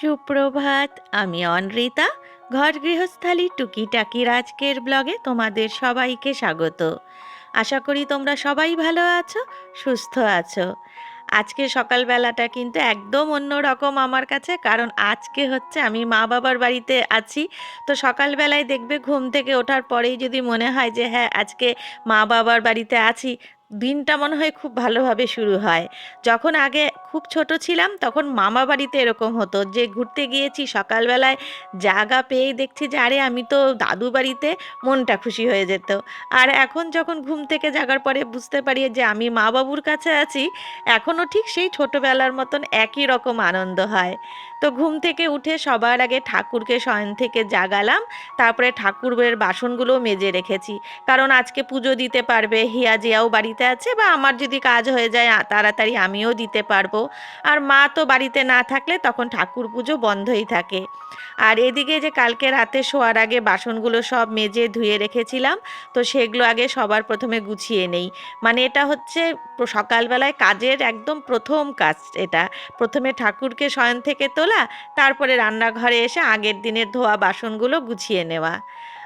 সুপ্রভাত, আমি অনৃতা। ঘর গৃহস্থালী টুকিটাকির আজকের ব্লগে তোমাদের সবাইকে স্বাগত। আশা করি তোমরা সবাই ভালো আছো, সুস্থ আছো। আজকে সকালবেলাটা কিন্তু একদম অন্য রকম আমার কাছে, কারণ আজকে হচ্ছে আমি মা বাবার বাড়িতে আছি। তো সকালবেলায় দেখবে ঘুম থেকে ওঠার পরেই যদি মনে হয় যে হ্যাঁ আজকে মা বাবার বাড়িতে আছি দিনটা মনে হয় খুব ভালোভাবে শুরু হয়। যখন আগে খুব ছোট ছিলাম, তখন মামা বাড়িতে এরকম হতো যে ঘুরতে গিয়েছি, সকালবেলায় জায়গা পেয়েই দেখছি যে, আরে আমি তো দাদু বাড়িতে মনটা খুশি হয়ে যেত। আর এখন যখন ঘুম থেকে জাগার পরে বুঝতে পারি যে, আমি মা বাবুর কাছে আছি, এখনও ঠিক সেই ছোটোবেলার মতন একই রকম আনন্দ হয়। তো ঘুম থেকে উঠে সবার আগে ঠাকুরকে শয়ন থেকে জাগালাম, তারপরে ঠাকুরের বাসনগুলো মেজে রেখেছি। কারণ আজকে পুজো দিতে পারবে, হিয়া জিয়াও বাড়িতে আছে বা আমার যদি কাজ হয়ে যায় তাড়াতাড়ি আমিও দিতে পারব। আর মা তো বাড়িতে না থাকলে তখন ঠাকুর পুজো বন্ধই থাকে। আর এদিকে যে কালকে রাতে শোয়ার আগে বাসনগুলো সব মেজে ধুয়ে রেখেছিলাম, তো সেগুলো আগে সবার প্রথমে গুছিয়ে নেই। মানে এটা হচ্ছে সকালবেলায় কাজের একদম প্রথম কাজ এটা। প্রথমে ঠাকুরকে শয়ন থেকে তোলা, তারপরে রান্নাঘরে এসে আগের দিনের ধোয়া বাসনগুলো গুছিয়ে নেওয়া।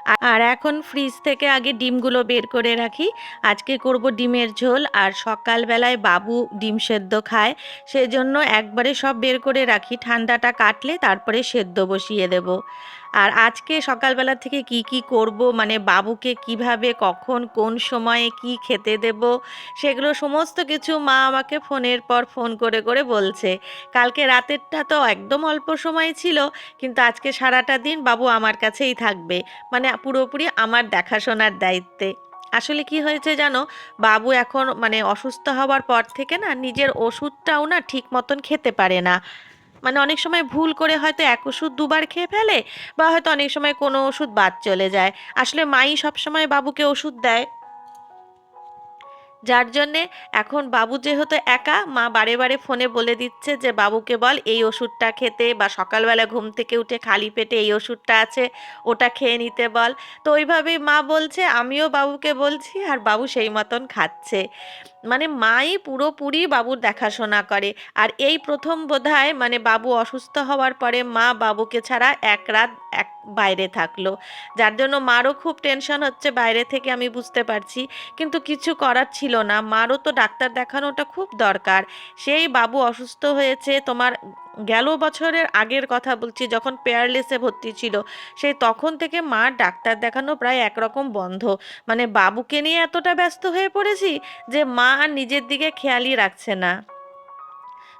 আর এখন ফ্রিজ থেকে আগে ডিমগুলো বের করে রাখি। আজকে করব ডিমের ঝোল আর সকালবেলায় বাবু ডিম সেদ্ধ খায়। সেজন্য একবারে সব বের করে রাখি। ঠান্ডাটা কাটলে তারপরে সেদ্ধ বসিয়ে দেব। আর আজকে সকালবেলা থেকে কি কি করব? মানে বাবুকে কীভাবে, কখন, কোন সময়ে কি খেতে দেব? সেগুলো সমস্ত কিছু মা আমাকে ফোনের পর ফোন করে করে বলছে। কালকে রাতেরটা তো একদম অল্প সময় ছিল, কিন্তু আজকে সারাটা দিন বাবু আমার কাছেই থাকবে। মানে পুরোপুরি আমার দেখাশোনার দায়িত্বে। আসলে কি হয়েছে জানো? বাবু এখন মানে অসুস্থ হওয়ার পর থেকে না নিজের ওষুধটাও না ঠিক মতন খেতে পারে না। মানে অনেক সময় ভুল করে হয়তো এক ওষুধ দুবার খেয়ে ফেলে বা হয়তো অনেক সময় কোনো ওষুধ বাদ চলে যায়। আসলে মাই সবসময় বাবুকে ওষুধ দেয়। যার জন্যে এখন বাবু যেহেতু একা, মা বারে বারে ফোনে বলে দিচ্ছে যে, বাবুকে বল, এই ওষুধটা খেতে বা সকালবেলা ঘুম থেকে উঠে খালি পেটে এই ওষুধটা আছে, ওটা খেয়ে নিতে বল। তো ওইভাবেই মা বলছে, আমিও বাবুকে বলছি আর বাবু সেই মতন খাচ্ছে। মানে মাই পুরোপুরি বাবুর দেখাশোনা করে। আর এই প্রথম বোধহয় মানে বাবু অসুস্থ হওয়ার পরে মা বাবুকে ছাড়া এক রাত, এক বাইরে থাকল। যার জন্য মারও খুব টেনশন হচ্ছে, বাইরে থেকে আমি বুঝতে পারছি। কিন্তু কিছু করার ছিল না। মারও তো ডাক্তার দেখানোটা খুব দরকার। সেই বাবু অসুস্থ হয়েছে, তোমার গেল বছরের আগের কথা বলছি, যখন পেয়ারলেসে ভর্তি ছিল, সেই তখন থেকে মার ডাক্তার দেখানো প্রায় একরকম বন্ধ। মানে বাবুকে নিয়ে এতটা ব্যস্ত হয়ে পড়েছি যে মা আর নিজের দিকে খেয়ালই রাখছে না।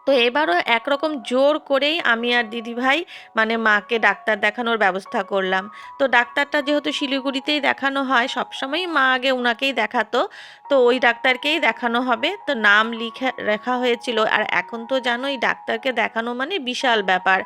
তো এবারও একরকম জোর করেই আমি আর দিদি ভাই মানে মাকে ডাক্তার দেখানোর ব্যবস্থা করলাম। তো ডাক্তারটা যেহেতু শিলিগুড়িতেই দেখানো হয়, সবসময়ই মা আগে ওনাকেই দেখাতো। তো ওই ডাক্তারকেই দেখানো হবে। তো নাম লিখে রাখা হয়েছিল। আর এখন তো জানো এই ডাক্তারকে দেখানো মানে বিশাল ব্যাপার।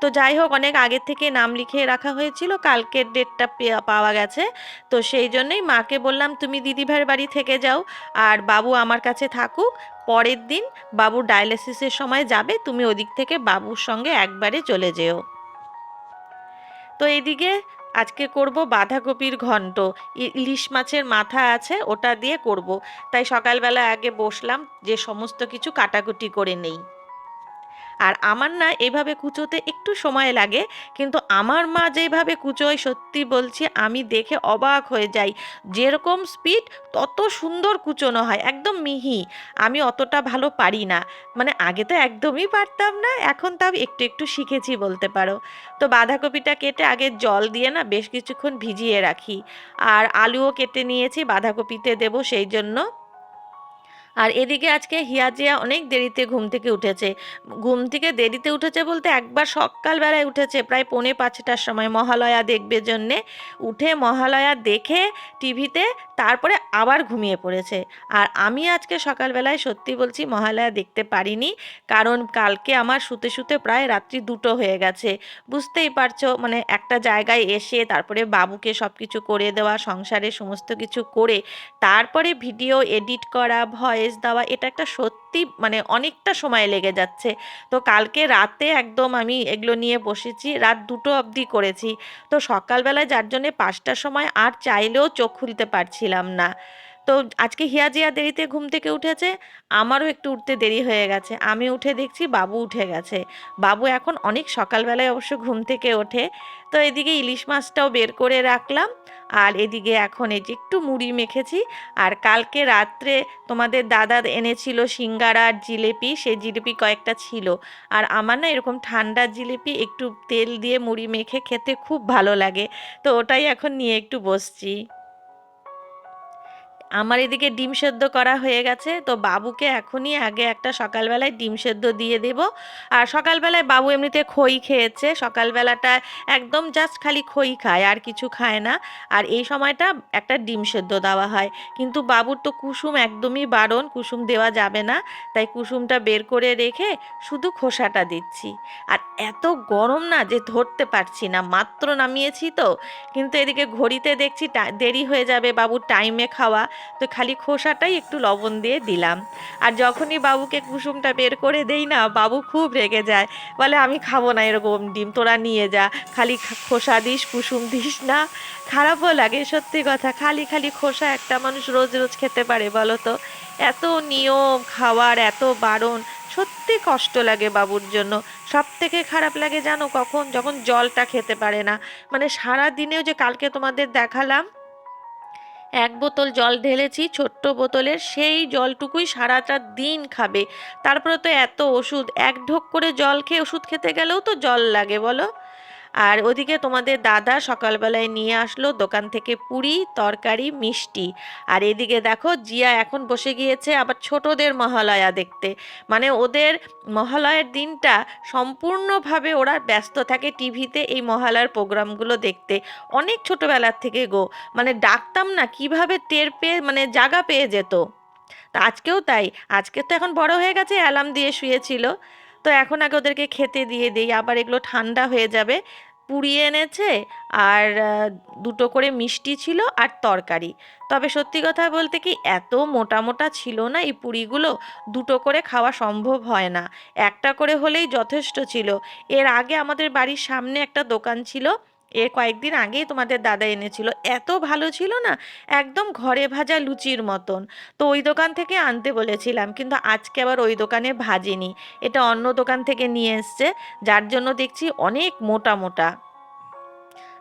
তো যাই হোক, অনেক আগের থেকে নাম লিখে রাখা হয়েছিল। কালকের ডেটটা পাওয়া গেছে। তো সেই জন্যই মাকে বললাম, তুমি দিদিভাইয়ের বাড়ি থেকে যাও। আর বাবু আমার কাছে থাকুক। পরের দিন বাবু ডায়ালিসিসের সময় যাবে, তুমি ওদিক থেকে বাবুর সঙ্গে একবারে চলে যেও। তো এদিকে আজকে করব বাঁধাকপির ঘন্ট। ইলিশ মাছের মাথা আছে, ওটা দিয়ে করব। তাই সকালবেলা আগে বসলাম, যে সমস্ত কিছু কাটাকুটি করে নেই। আর আমার না এইভাবে কুচোতে একটু সময় লাগে, কিন্তু আমার মা যেভাবে কুচোয় সত্যি বলছি আমি দেখে অবাক হয়ে যাই। যেরকম স্পিড তত সুন্দর কুচোনো হয়, একদম মিহি। আমি অতটা ভালো পারি না। মানে আগে তো একদমই পারতাম না, এখন তাও একটু একটু শিখেছি বলতে পারো। তো বাঁধাকপিটা কেটে আগে জল দিয়ে না বেশ কিছুক্ষণ ভিজিয়ে রাখি। আর আলুও কেটে নিয়েছি, বাঁধাকপিতে দেবো সেই জন্য। আর এদিকে আজকে হিয়াজিয়া অনেক দেরিতে ঘুম থেকে উঠেছে। ঘুম থেকে দেরিতে উঠেছে বলতে একবার সকালবেলায় উঠেছে, প্রায় পৌনে পাঁচটার সময়। মহালয়া দেখবে জন্যে উঠে মহালয়া দেখে টিভিতে তারপরে আবার ঘুমিয়ে পড়েছে। আর আমি আজকে সকালবেলায় সত্যি বলছি মহালয়া দেখতে পারিনি, কারণ কালকে আমার শুতে শুতে প্রায় রাত্রি দুটো হয়ে গেছে। বুঝতেই পারছ মানে একটা জায়গায় এসে তারপরে বাবুকে সব কিছু করে দেওয়া সংসারে সমস্ত কিছু করে, তারপরে ভিডিও এডিট করা ভয়েস দেওয়া, এটা একটা সত্যি মানে অনেকটা সময় লেগে যাচ্ছে। তো কালকে রাতে একদম আমি এগুলো নিয়ে বসেছি, রাত দুটো অবধি করেছি। তো সকালবেলায় যার জন্যে পাঁচটার সময় আর চাইলেও চোখ খুলতে পারছিলাম না। তো আজকে হিয়া জিয়া দেরিতে ঘুম থেকে উঠেছে, আমারও একটু উঠতে দেরি হয়ে গেছে। আমি উঠে দেখছি বাবু উঠে গেছে। বাবু এখন অনেক সকালবেলায় অবশ্য ঘুম থেকে ওঠে। তো এদিকে ইলিশ মাছটাও বের করে রাখলাম। আর এদিকে এখন এই যে একটু মুড়ি মেখেছি। আর কালকে রাত্রে তোমাদের দাদা এনেছিল সিঙ্গারা আর জিলেপি সে জিলেপি কয়েকটা ছিল। আর আমার না এরকম ঠান্ডা জিলেপি একটু তেল দিয়ে মুড়ি মেখে খেতে খুব ভালো লাগে। তো ওটাই এখন নিয়ে একটু বসছি। আমার এদিকে ডিম সেদ্ধ করা হয়ে গেছে, তো বাবুকে এখনই আগে একটা সকালবেলায় ডিম সেদ্ধ দিয়ে দেব। আর সকালবেলায় বাবু এমনিতে খই খেয়েছে, সকালবেলাটা একদম জাস্ট খালি খই খায়, আর কিছু খায় না। আর এই সময়টা একটা ডিম সেদ্ধ দেওয়া হয়। কিন্তু বাবুর তো কুসুম একদমই বারণ, কুসুম দেওয়া যাবে না। তাই কুসুমটা বের করে রেখে শুধু খোসাটা দিচ্ছি। আর এত গরম না যে ধরতে পারছি না, মাত্র নামিয়েছি তো। কিন্তু এদিকে ঘড়িতে দেখছি দেরি হয়ে যাবে বাবুর টাইমে খাওয়া। তো খালি খোসাটাই একটু লবণ দিয়ে দিলাম। আর যখনই বাবুকে কুসুমটা বের করে দেই না, বাবু খুব রেগে যায়। বলে, আমি খাব না এরকম ডিম, তোরা নিয়ে যা। খালি খোসা দিস, কুসুম দিস না। খারাপও লাগে, সত্যি কথা। খালি খালি খোসা একটা মানুষ রোজ রোজ খেতে পারে, বলো তো? এত নিয়ম, খাওয়ার এত বারণ, সত্যি কষ্ট লাগে বাবুর জন্য। সব থেকে খারাপ লাগে জানো কখন? যখন জলটা খেতে পারে না। মানে সারা দিনেও যে কালকে তোমাদের দেখালাম এক বোতল জল ঢেলেছি, ছোট্ট বোতলের সেই জলটুকুই সারাটা দিন খাবে। তারপরে তো এত ওষুধ, এক ঢোক করে জল খেয়ে ওষুধ খেতে গেলেও তো জল লাগে, বলো? আর ওদিকে তোমাদের দাদা সকালবেলায় নিয়ে আসলো দোকান থেকে পুরি, তরকারি, মিষ্টি। আর এদিকে দেখো, জিয়া এখন বসে গিয়েছে আবার ছোটদের মহালয়া দেখতে। মানে ওদের মহালয়ার দিনটা সম্পূর্ণভাবে ওরা ব্যস্ত থাকে টিভিতে এই মহালয়ার প্রোগ্রামগুলো দেখতে। অনেক ছোটবেলার থেকে গো। মানে ডাকতাম না, কীভাবে টের পেয়ে মানে জাগা পেয়ে যেত। তা আজকেও তাই। আজকে তো এখন বড় হয়ে গেছে, অ্যালার্ম দিয়ে শুয়েছিল। তো এখন আগে ওদেরকে খেতে দিয়ে দিই, আবার এগুলো ঠান্ডা হয়ে যাবে। পুড়িয়ে এনেছে আর দুটো করে মিষ্টি ছিল আর তরকারি। তবে সত্যি কথা বলতে কি এত মোটা মোটা ছিল না এই পুরিগুলো, দুটো করে খাওয়া সম্ভব হয় না। একটা করে হলেই যথেষ্ট ছিল। এর আগে আমাদের বাড়ির সামনে একটা দোকান ছিল এর কয়েকদিন আগেই তোমাদের দাদা এনেছিল। এত ভালো ছিল না? একদম ঘরে ভাজা লুচির মতন। তো ওই দোকান থেকে আনতে বলেছিলাম, কিন্তু আজকে আবার ওই দোকানে ভাজেনি। এটা অন্য দোকান থেকে নিয়ে এসছে, যার জন্য দেখছি অনেক মোটা মোটা।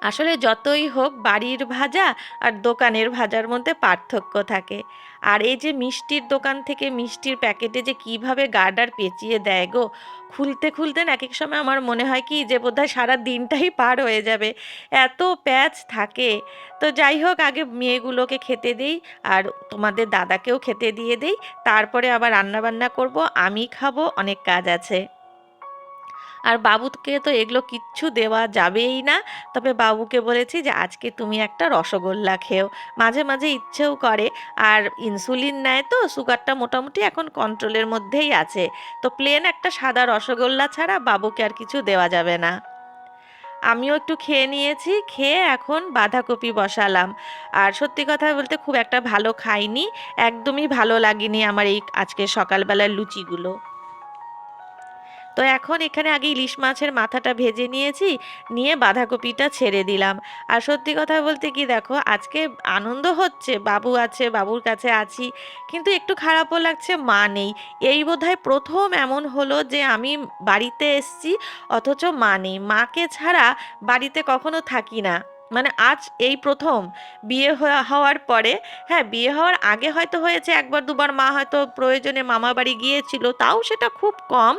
আসলে যতই হোক, বাড়ির ভাজা আর দোকানের ভাজার মধ্যে পার্থক্য থাকে। আর এই যে মিষ্টির দোকান থেকে মিষ্টির প্যাকেটে যে কীভাবে গার্ডার পেঁচিয়ে দেয় গো, খুলতে খুলতে এক এক সময় আমার মনে হয় কি যে বোধহয় সারা দিনটাই পার হয়ে যাবে। এত প্যাচ থাকে। তো যাই হোক, আগে মেয়েগুলোকে খেতে দিই আর তোমাদের দাদাকেও খেতে দিয়ে দিই। তারপরে আবার রান্নাবান্না করব, আমি খাব, অনেক কাজ আছে। আর বাবুকে তো এগুলো কিচ্ছু দেওয়া যাবেই না। তবে বাবুকে বলেছি যে, আজকে তুমি একটা রসগোল্লা খেও। মাঝে মাঝে ইচ্ছেও করে। আর ইনসুলিন নেয় তো, সুগারটা মোটামুটি এখন কন্ট্রোলের মধ্যেই আছে। তো প্লেন একটা সাদা রসগোল্লা ছাড়া বাবুকে আর কিছু দেওয়া যাবে না। আমিও একটু খেয়ে নিয়েছি, খেয়ে এখন বাঁধাকপি বসালাম। আর সত্যি কথা বলতে খুব একটা ভালো খাইনি। একদমই ভালো লাগেনি আমার এই আজকে সকালবেলার লুচিগুলো। তো এখন এখানে আগে ইলিশ মাছের মাথাটা ভেজে নিয়েছি, নিয়ে বাঁধাকপিটা ছেড়ে দিলাম। আর সত্যি কথা বলতে কি দেখো, আজকে আনন্দ হচ্ছে, বাবু আছে, বাবুর কাছে আছি, কিন্তু একটু খারাপও লাগছে, মা নেই। এই বোধহয় প্রথম এমন হলো যে আমি বাড়িতে এসছি, অথচ মা নেই। মাকে ছাড়া বাড়িতে কখনো থাকি না। মানে আজ এই প্রথম বিয়ে হওয়া- হওয়ার পরে হ্যাঁ বিয়ে হওয়ার আগে হয়তো হয়েছে একবার, দুবার মা হয়তো প্রয়োজনে মামা বাড়ি গিয়েছিল, তাও সেটা খুব কম।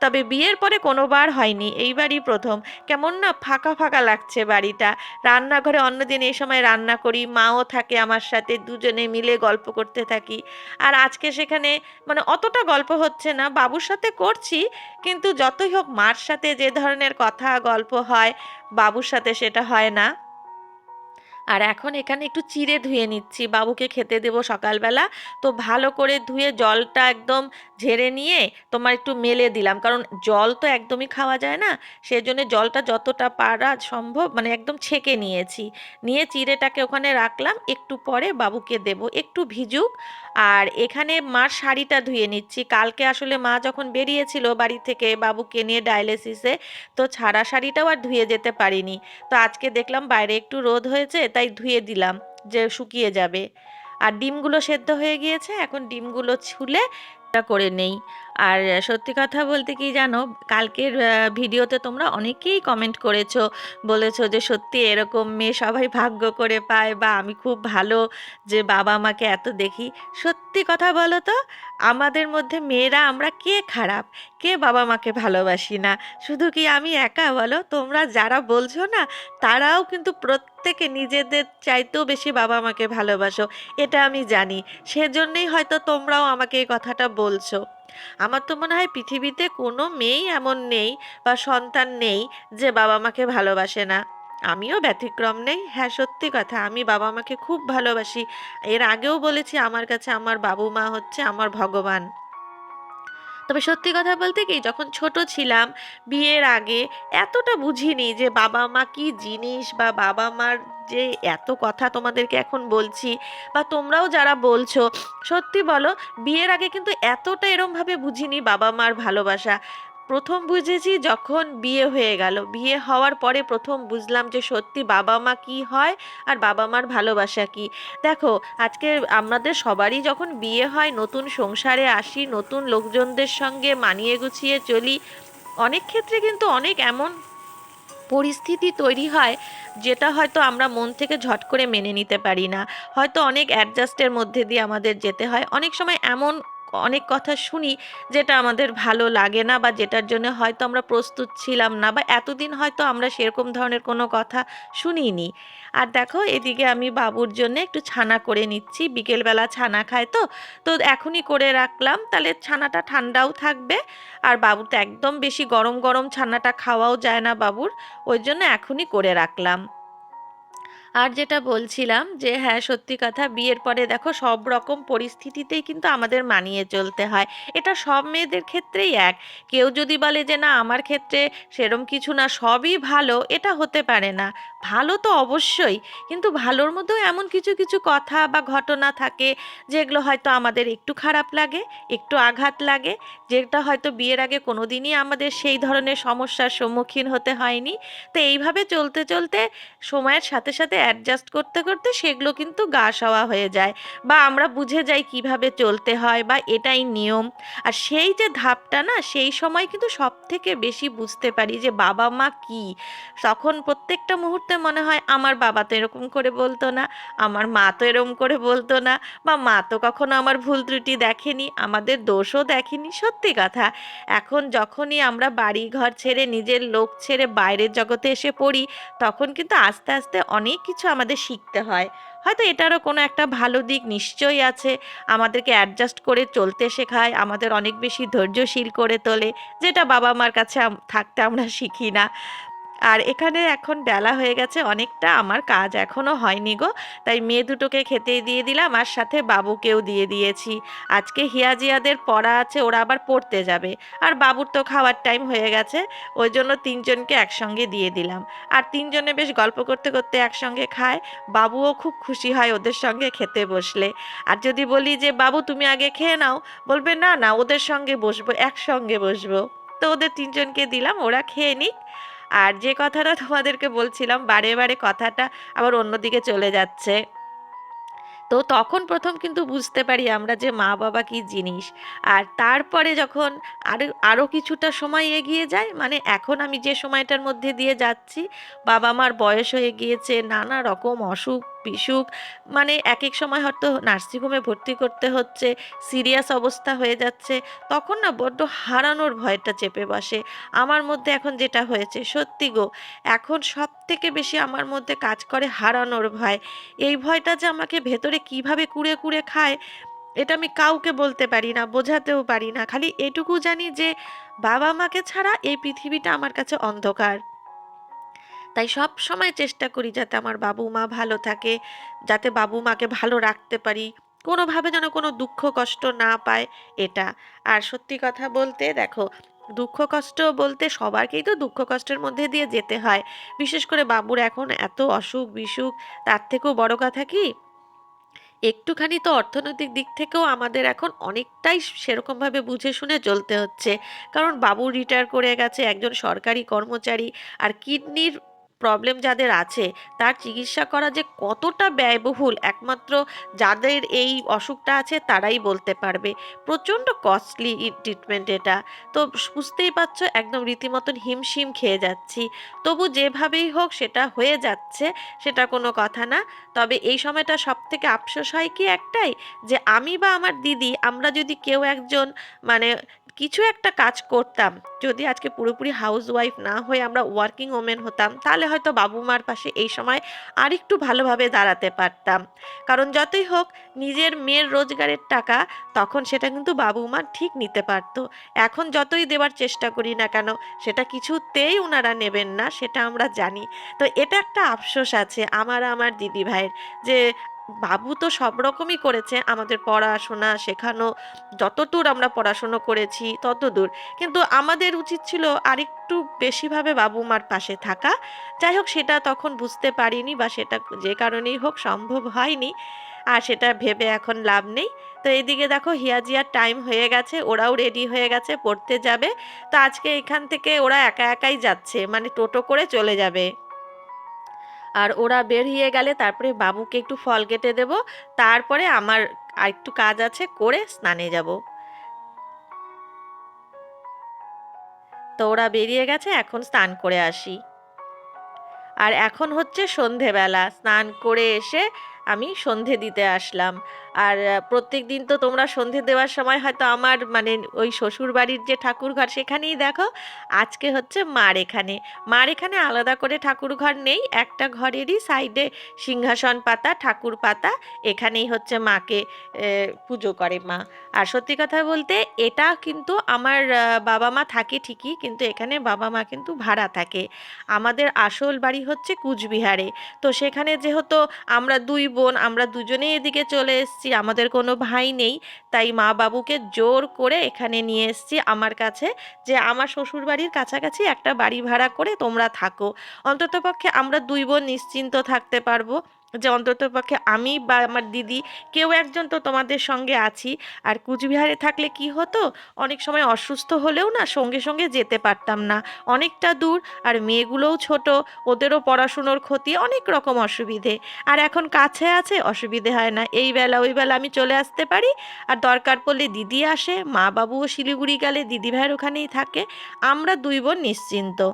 তবে বিয়ের পরে কোনোবার হয়নি, এইবারই প্রথম। কেমন না ফাঁকা ফাঁকা লাগছে বাড়িটা। রান্নাঘরে অন্যদিন এই সময় রান্না করি, মাও থাকে আমার সাথে, দুজনে মিলে গল্প করতে থাকি। আর আজকে সেখানে মানে অতটা গল্প হচ্ছে না, বাবুর সাথে করছি, কিন্তু যতই হোক মার সাথে যে ধরনের কথা, গল্প হয়, বাবুর সাথে সেটা হয় না। আর এখন এখানে একটু চিড়ে ধুয়ে নিচ্ছি। বাবুকে খেতে দেবো সকালবেলা। তো ভালো করে ধুয়ে জলটা একদম ঝেড়ে নিয়ে তোমার একটু মেলে দিলাম। কারণ জল তো একদমই খাওয়া যায় না। সেই জন্য জলটা যতটা পারা সম্ভব মানে একদম ছেঁকে নিয়েছি। নিয়ে চিড়েটাকে ওখানে রাখলাম। একটু পরে বাবুকে দেব। একটু ভিজুক। আর এখানে মার শাড়িটা ধুয়ে নিচ্ছি। কালকে আসলে মা যখন বেরিয়েছিল বাড়ি থেকে বাবুকে নিয়ে ডায়ালিসিসে তো ছাড়া শাড়িটাও আর ধুয়ে যেতে পারিনি। তো আজকে দেখলাম বাইরে একটু রোদ হয়েছে, তাই ধুয়ে দিলাম যে শুকিয়ে যাবে। আর ডিমগুলো সেদ্ধ হয়ে গিয়েছে। এখন ডিমগুলো ছুলে করে নেই। আর সত্যি কথা বলতে কি জানো, কালকের ভিডিওতে তোমরা অনেকেই কমেন্ট করেছ, বলেছ যে সত্যি এরকম মেয়ে সবাই ভাগ্য করে পায় বা আমি খুব ভালো যে বাবা মাকে এত দেখি। সত্যি কথা বলো তো, আমাদের মধ্যে মেয়েরা আমরা কে খারাপ? কে বাবা মাকে ভালোবাসি না? শুধু কি আমি একা বলো? তোমরা যারা বলছো না, তারাও কিন্তু প্রত্যেকে নিজেদের চাইতেও বেশি বাবা মাকে ভালোবাসো, এটা আমি জানি। সেজন্যই হয়তো তোমরাও আমাকে এই কথাটা বলছো। আমার তো মনে হয় পৃথিবীতে কোনো মেয়েই এমন নেই বা সন্তান নেই যে বাবা মাকে ভালোবাসে না। আমিও ব্যতিক্রম নেই। হ্যাঁ সত্যি কথা, আমি বাবা মাকে খুব ভালোবাসি। এর আগেও বলেছি, আমার কাছে আমার বাবু মা হচ্ছে আমার ভগবান। তবে সত্যি কথা বলতে কি, যখন ছোট ছিলাম, বিয়ের আগে এতটা বুঝিনি যে বাবা মা কি জিনিস বা বাবা মার যে এত কথা তোমাদেরকে এখন বলছি বা তোমরাও যারা বলছো, সত্যি বলো, বিয়ের আগে কিন্তু এতটা এরমভাবে বুঝিনি বাবা মার ভালোবাসা। প্রথম বুঝেছি যখন বিয়ে হয়ে গেল। বিয়ে হওয়ার পরে প্রথম বুঝলাম যে সত্যি বাবা মা কি হয় আর বাবা মার ভালোবাসা কি। দেখো, আজকে আমাদের সবারই যখন বিয়ে হয়, নতুন সংসারে আসি, নতুন লোকজনদের সঙ্গে মানিয়ে গুছিয়ে চলি, অনেক ক্ষেত্রে কিন্তু অনেক এমন পরিস্থিতি তৈরি হয় যেটা হয়তো আমরা মন থেকে ঝট করে মেনে নিতে পারি না। হয়তো অনেক অ্যাডজাস্টের মধ্যে দিয়ে আমাদের যেতে হয়। অনেক সময় এমন অনেক কথা শুনি যেটা আমাদের ভালো লাগে না বা যেটার জন্য হয়তো আমরা প্রস্তুত ছিলাম না বা এতদিন হয়তো আমরা সেরকম ধরনের কোনো কথা শুনিনি। আর দেখো, এদিকে আমি বাবুর জন্য একটু ছানা করে নিচ্ছি। বিকেলবেলা ছানা খায় তো তো এখনই করে রাখলাম। তাহলে ছানাটা ঠান্ডাও থাকবে আর বাবু তো একদম বেশি গরম গরম ছানাটা খাওয়াও যায় না বাবুর। ওই জন্য এখনই করে রাখলাম। আর যেটা বলছিলাম যে হ্যাঁ সত্যি কথা, বিয়ের পরে দেখো সব রকম পরিস্থিতিতেই কিন্তু আমাদের মানিয়ে চলতে হয়। এটা সব মেয়েদের ক্ষেত্রেই এক। কেউ যদি বলে যে, না, আমার ক্ষেত্রে সেরম কিছু না, সবই ভালো, এটা হতে পারে না। ভালো তো অবশ্যই, কিন্তু ভালোর মধ্যেও এমন কিছু কিছু কথা বা ঘটনা থাকে যেগুলো হয়তো আমাদের একটু খারাপ লাগে, একটু আঘাত লাগে, যেটা হয়তো বিয়ের আগে কোনো দিনই আমাদের সেই ধরনের সমস্যার সম্মুখীন হতে হয়নি। তো এইভাবে চলতে চলতে সময়ের সাথে সাথে অ্যাডজাস্ট করতে করতে সেগুলো কিন্তু গা সওয়া হয়ে যায় বা আমরা বুঝে যাই কীভাবে চলতে হয় বা এটাই নিয়ম। আর সেই যে ধাপটা না, সেই সময় কিন্তু সব থেকে বেশি বুঝতে পারি যে বাবা মা কি। তখন প্রত্যেকটা মুহূর্তে মনে হয় আমার বাবা তো এরকম করে বলতো না, আমার মা তো এরকম করে বলতো না বা মা তো কখনো আমার ভুল ত্রুটি দেখেনি, আমাদের দোষও দেখেনি। সত্যি কথা, এখন যখনই আমরা বাড়ি ঘর ছেড়ে নিজের লোক ছেড়ে বাইরের জগতে এসে পড়ি, তখন কিন্তু আস্তে আস্তে অনেক কিছু আমাদের শিখতে হয়। হয়তো এটারও কোনো একটা ভালো দিক নিশ্চয়ই আছে, আমাদেরকে অ্যাডজাস্ট করে চলতে শেখায়, আমাদের অনেক বেশি ধৈর্যশীল করে তোলে, যেটা বাবা মার কাছে থাকতে আমরা শিখি না। আর এখানে এখন বেলা হয়ে গেছে অনেকটা, আমার কাজ এখনও হয়নি গো। তাই মেয়ে দুটোকে খেতে দিয়ে দিলাম আর সাথে বাবুকেও দিয়ে দিয়েছি। আজকে হিয়াজিয়াদের পড়া আছে, ওরা আবার পড়তে যাবে। আর বাবুর তো খাওয়ার টাইম হয়ে গেছে, ওই জন্য তিনজনকে একসঙ্গে দিয়ে দিলাম। আর তিনজনে বেশ গল্প করতে করতে একসঙ্গে খায়, বাবুও খুব খুশি হয় ওদের সঙ্গে খেতে বসলে। আর যদি বলি যে, বাবু, তুমি আগে খেয়ে নাও, বলবে, না না, ওদের সঙ্গে বসবো, একসঙ্গে বসবো। তো ওদের তিনজনকে দিলাম, ওরা খেয়ে নিক। আর যে কথাটা তোমাদেরকে বলছিলাম, বারে বারে কথাটা আবার অন্যদিকে চলে যাচ্ছে। তো তখন প্রথম কিন্তু বুঝতে পারি আমরা যে মা বাবা কি জিনিস। আর তারপরে যখন আর আরও কিছুটা সময় এগিয়ে যায় মানে এখন আমি যে সময়টার মধ্যে দিয়ে যাচ্ছি বাবা মার বয়স হয়ে গিয়েছে, নানা রকম অসুখ বিসুখ মানে এক এক সময় হয়তো নার্সিংহোমে ভর্তি করতে হচ্ছে, সিরিয়াস অবস্থা হয়ে যাচ্ছে, তখন না বড্ড হারানোর ভয়টা চেপে বসে। আমার মধ্যে এখন যেটা হয়েছে, সত্যি গো, এখন সব থেকে বেশি আমার মধ্যে কাজ করে হারানোর ভয়। এই ভয়টা যে আমাকে ভেতরে কীভাবে কুড়ে কুড়ে খায়, এটা আমি কাউকে বলতে পারি না, বোঝাতেও পারি না। খালি এটুকু জানি যে বাবা মাকে ছাড়া এই পৃথিবীটা আমার কাছে অন্ধকার। তাই সব সময় চেষ্টা করি যাতে আমার বাবু মা ভালো থাকে, যাতে বাবু মাকে ভালো রাখতে পারি। কোনোভাবে যেন কোনো দুঃখ, কষ্ট না পায় এটা। আর সত্যি কথা বলতে দেখো, দুঃখ, কষ্ট বলতে সবারকেই তো দুঃখ, কষ্টের মধ্যে দিয়ে যেতে হয়। বিশেষ করে বাবুর এখন এত অসুখ, বিসুখ, তার থেকেও বড় কথা কি? একটুখানি তো অর্থনৈতিক দিক থেকেও আমাদের এখন অনেকটাই সেরকমভাবে বুঝে শুনে চলতে হচ্ছে। কারণ বাবু রিটায়ার করে গেছে, একজন সরকারি কর্মচারী, আর কিডনির প্রবলেম যাদের আছে, তার চিকিৎসা করা যে কতটা ব্যয়বহুল একমাত্র যাদের এই অসুখটা আছে তারাই বলতে পারবে। প্রচণ্ড কস্টলি ট্রিটমেন্ট এটা। তো বুঝতেই পারছ, একদম রীতিমতন হিমশিম খেয়ে যাচ্ছি। তবু যেভাবেই হোক সেটা হয়ে যাচ্ছে, সেটা কোনো কথা না। তবে এই সময়টা সব থেকে আফসোস হয় কি একটাই? যে আমি বা আমার দিদি, আমরা যদি কেউ একজন মানে কিছু একটা কাজ করতাম। যদি আজকে পুরোপুরি হাউস ওয়াইফ না হয়ে আমরা ওয়ার্কিং ওমেন হতাম, তাহলে হয়তো বাবু মার পাশে এই সময় আরেকটু ভালোভাবে দাঁড়াতে পারতাম। কারণ যতই হোক, নিজের মেয়ের রোজগারের টাকা, তখন সেটা কিন্তু বাবু মা ঠিক নিতে পারতো। এখন যতই দেওয়ার চেষ্টা করি না কেন, সেটা কিছুতেই ওনারা নেবেন না, সেটা আমরা জানি। তো এটা একটা আফসোস আছে আমার আমার দিদি ভাইয়ের যে বাবু তো সব রকমই করেছে, আমাদের পড়াশোনা শেখানো, যতদূর আমরা পড়াশুনো করেছি তত দূর কিন্তু আমাদের উচিত ছিল আরেকটু বেশিভাবে বাবু মার পাশে থাকা। যাই হোক, সেটা তখন বুঝতে পারিনি বা সেটা যে কারণেই হোক সম্ভব হয়নি। আর সেটা ভেবে এখন লাভ নেই। তো এইদিকে দেখো, হিয়াজিয়ার টাইম হয়ে গেছে, ওরাও রেডি হয়ে গেছে, পড়তে যাবে। তো আজকে এখান থেকে ওরা একা একাই যাচ্ছে মানে টোটো করে চলে যাবে। আর ওরা বেরিয়ে গেলে তারপরে বাবুকে একটু ফল কেটে দেব, তারপরে আমার আর একটু কাজ আছে, করে স্নানে যাব। তো ওরা বেরিয়ে গেছে, এখন স্নান করে আসি। আর এখন হচ্ছে সন্ধেবেলা, স্নান করে এসে আমি সন্ধে দিতে আসলাম। আর প্রত্যেক দিন তো তোমরা সন্ধে দেওয়ার সময় হয়তো আমার মানে ওই শ্বশুর বাড়ির যে ঠাকুর ঘর সেখানেই দেখো। আজকে হচ্ছে মার এখানে। মার এখানে আলাদা করে ঠাকুর ঘর নেই। একটা ঘরেরই সাইডে সিংহাসন পাতা, ঠাকুর পাতা। এখানেই হচ্ছে মাকে পুজো করে মা। আর সত্যি কথা বলতে এটা কিন্তু আমার বাবা মা থাকে ঠিকই, কিন্তু এখানে বাবা মা কিন্তু ভাড়া থাকে। আমাদের আসল বাড়ি হচ্ছে কুচবিহারে। তো সেখানে যেহেতু আমরা দুই বোন, আমরা দুজনেই এদিকে চলে এসেছি আমাদের কোনো ভাই নেই। তাই মা বাবুকে জোর করে এখানে নিয়ে এসেছি আমার কাছে যে আমার শ্বশুর বাড়ির কাছাকাছি একটা বাড়ি ভাড়া করে তোমরা থাকো। অন্ততপক্ষে আমরা দুই বোন নিশ্চিন্ত থাকতে পারব। যে অন্ততপক্ষে আমি বা আমার দিদি কেউ একজন তো তোমাদের সঙ্গে আছি। আর কুচবিহারে থাকলে কি হতো? অনেক সময় অসুস্থ হলেও না সঙ্গে সঙ্গে যেতে পারতাম না। অনেকটা দূর, আর মেয়েগুলোও ছোট, ওদেরও পড়াশুনোর ক্ষতি, অনেক রকম অসুবিধে। আর এখন কাছে আছে, অসুবিধে হয় না। এই বেলা, ওই বেলা আমি চলে আসতে পারি। আর দরকার পড়লে দিদি আসে, মা বাবুও শিলিগুড়ি গেলে দিদি ভাইয়ের ওখানেই থাকে। আমরা দুই বোন নিশ্চিন্ত।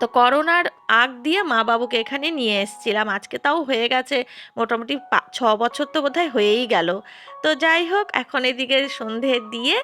তো করোনার আগ দিয়ে মা বাবুকে এখানে নিয়ে এসেছিলাম। আজকে তাও হয়ে গেছে। মোটামুটি ছ বছর তো বোধহয় হয়েই গেল। তো যাই হোক, এখন এদিকে সন্ধে দিয়ে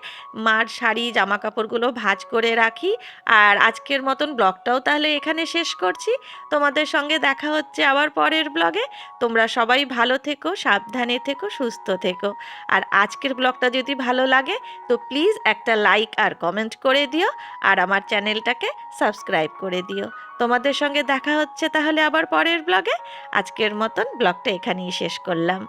মার শাড়ি জামা কাপড়গুলো ভাঁজ করে রাখি। আর আজকের মতন ব্লগটাও তাহলে এখানে শেষ করছি। তোমাদের সঙ্গে দেখা হচ্ছে আবার পরের ব্লগে। তোমরা সবাই ভালো থেকো, সাবধানে থেকো, সুস্থ থেকো। আর আজকের ব্লগটা যদি ভালো লাগে, তো প্লিজ একটা লাইক আর কমেন্ট করে দিও। আর আমার চ্যানেলটাকে সাবস্ক্রাইব করে দিও। তোমাদের সঙ্গে দেখা হচ্ছে তাহলে আবার পরের ব্লগে আজকের মতন ব্লগটা এখানেই শেষ করলাম।